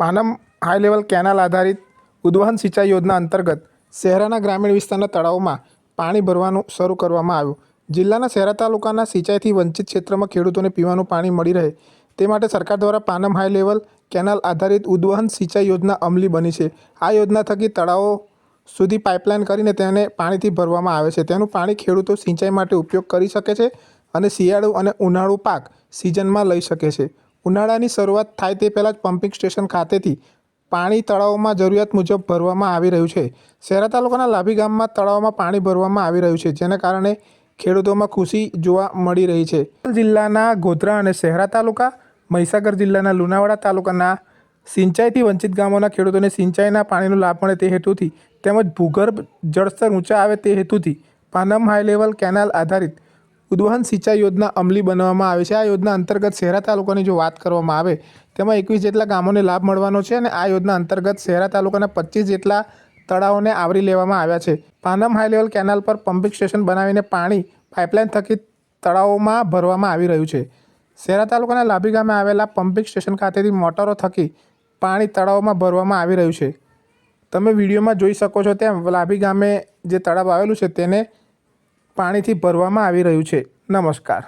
Panam high level canal આધારિત ઉદ્વહન સિંચાઈ યોજના અંતર્ગત શહેરાના ગ્રામીણ વિસ્તારના તળાવોમાં પાણી ભરવાનું શરૂ કરવામાં આવ્યું. જિલ્લાના શહેરા તાલુકાના સિંચાઈથી વંચિત ક્ષેત્રમાં ખેડૂતોને પીવાનું પાણી મળી રહે તે માટે સરકાર દ્વારા પાનમ હાઈ લેવલ કેનાલ આધારિત ઉદ્વહન સિંચાઈ યોજના અમલી બની છે. આ યોજના થકી તળાવો સુધી પાઇપલાઇન કરીને તેને પાણીથી ભરવામાં આવે છે. તેનું પાણી ખેડૂતો સિંચાઈ માટે ઉપયોગ કરી શકે છે અને શિયાળુ અને ઉનાળુ પાક સિઝનમાં લઈ શકે છે. ઉનાળાની શરૂઆત થાય તે પહેલાં જ પમ્પિંગ સ્ટેશન ખાતેથી પાણી તળાવોમાં જરૂરિયાત મુજબ ભરવામાં આવી રહ્યું છે. શહેરા તાલુકાના લાભી ગામમાં તળાવમાં પાણી ભરવામાં આવી રહ્યું છે, જેના કારણે ખેડૂતોમાં ખુશી જોવા મળી રહી છે. જિલ્લાના ગોધરા અને શહેરા તાલુકા, મહીસાગર જિલ્લાના લુણાવાડા તાલુકાના સિંચાઈથી વંચિત ગામોના ખેડૂતોને સિંચાઈના પાણીનો લાભ મળે તે હેતુથી તેમજ ભૂગર્ભ જળસ્તર ઊંચા આવે તે હેતુથી પાનમ હાઈ લેવલ કેનાલ આધારિત ઉદ્વહન સિંચાઈ યોજના અમલી બનાવવામાં આવે છે. આ યોજના અંતર્ગત શહેરા તાલુકાની જો વાત કરવામાં આવે, તેમાં એકવીસ જેટલા ગામોને લાભ મળવાનો છે અને આ યોજના અંતર્ગત શહેરા તાલુકાના પચીસ જેટલા તળાવોને આવરી લેવામાં આવ્યા છે. પાનમ હાઈ લેવલ કેનાલ પર પમ્પિંગ સ્ટેશન બનાવીને પાણી પાઇપલાઇન થકી તળાવોમાં ભરવામાં આવી રહ્યું છે. શહેરા તાલુકાના લાભી ગામે આવેલા પમ્પિંગ સ્ટેશન ખાતેથી મોટરો થકી પાણી તળાવોમાં ભરવામાં આવી રહ્યું છે. તમે વિડીયોમાં જોઈ શકો છો તેમ લાભી ગામે જે તળાવ આવેલું છે તેને પાણીથી ભરવામાં આવી રહ્યું છે. નમસ્કાર.